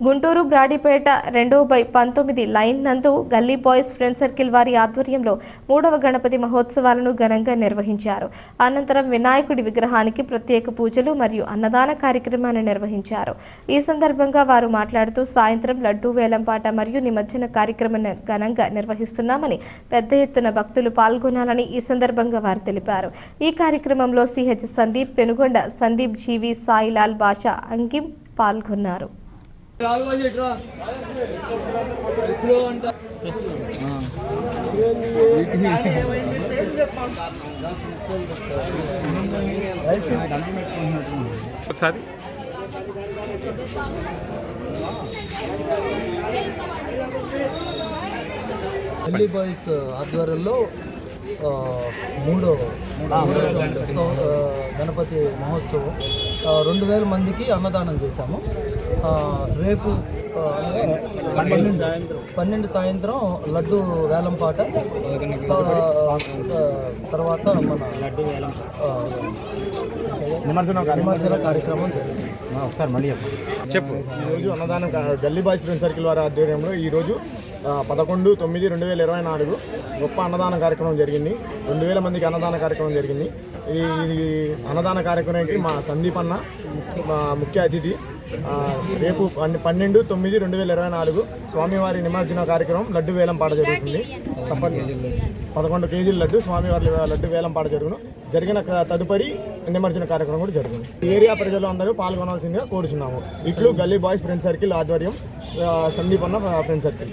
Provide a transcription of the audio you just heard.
గుంటూరు బ్రాడీపేట రెండు బై పంతొమ్మిది లైన్ నందు గల్లీ బాయ్స్ ఫ్రెండ్ సర్కిల్ వారి ఆధ్వర్యంలో మూడవ గణపతి మహోత్సవాలను ఘనంగా నిర్వహించారు. అనంతరం వినాయకుడి విగ్రహానికి ప్రత్యేక పూజలు మరియు అన్నదాన కార్యక్రమాన్ని నిర్వహించారు. ఈ సందర్భంగా వారు మాట్లాడుతూ సాయంత్రం లడ్డూ వేలంపాట మరియు నిమజ్జన కార్యక్రమాన్ని ఘనంగా నిర్వహిస్తున్నామని పెద్ద ఎత్తున భక్తులు పాల్గొనాలని ఈ సందర్భంగా వారు తెలిపారు. ఈ కార్యక్రమంలో C H Sandeep Penugonda Sandeep G V Sailal Basha అంకిం పాల్గొన్నారు. ఒకసారి. ఢిల్లీ బాయ్స్ ఆధ్వర్యంలో మూడో గణపతి మహోత్సవం. రెండు వేల మందికి అన్నదానం చేశాము. రేపు పన్నెండు పన్నెండు సాయంత్రం లడ్డు వేలంపాట ఆ, ఆ, తర్వాత మన నిమజ్జన కార్యక్రమం జరిగింది చెప్పు. ఈరోజు అన్నదానం గల్లీ బాయ్స్ ఫ్రెండ్ సర్కిల్ వారి ఆధ్వర్యంలో ఈరోజు పదకొండు తొమ్మిది రెండు వేల ఇరవై నాలుగు గొప్ప అన్నదాన కార్యక్రమం జరిగింది. రెండు వేల మందికి అన్నదాన కార్యక్రమం జరిగింది. ఈ అన్నదాన కార్యక్రమానికి మా సందీప్ అన్న మా ముఖ్య అతిథి. రేపు పన్నె- పన్నెండు తొమ్మిది రెండు వేల ఇరవై నాలుగు స్వామివారి నిమజ్జన కార్యక్రమం లడ్డు వేలం పాట జరుగుతుంది. తప్పని పదకొండు కేజీల లడ్డు స్వామివారి లడ్డు వేలం పాట జరుగును. జరిగిన తదుపరి నిమజ్జన కార్యక్రమం కూడా జరుగుతుంది ఏరియా ప్రజలు అందరూ పాల్గొనాల్సిందిగా కోరుచున్నాము. ఇట్లు గల్లీ బాయ్స్ ఫ్రెండ్ సర్కిల్ ఆధ్వర్యం సందీప్ అన్న ఫ్రెండ్ సర్కిల్.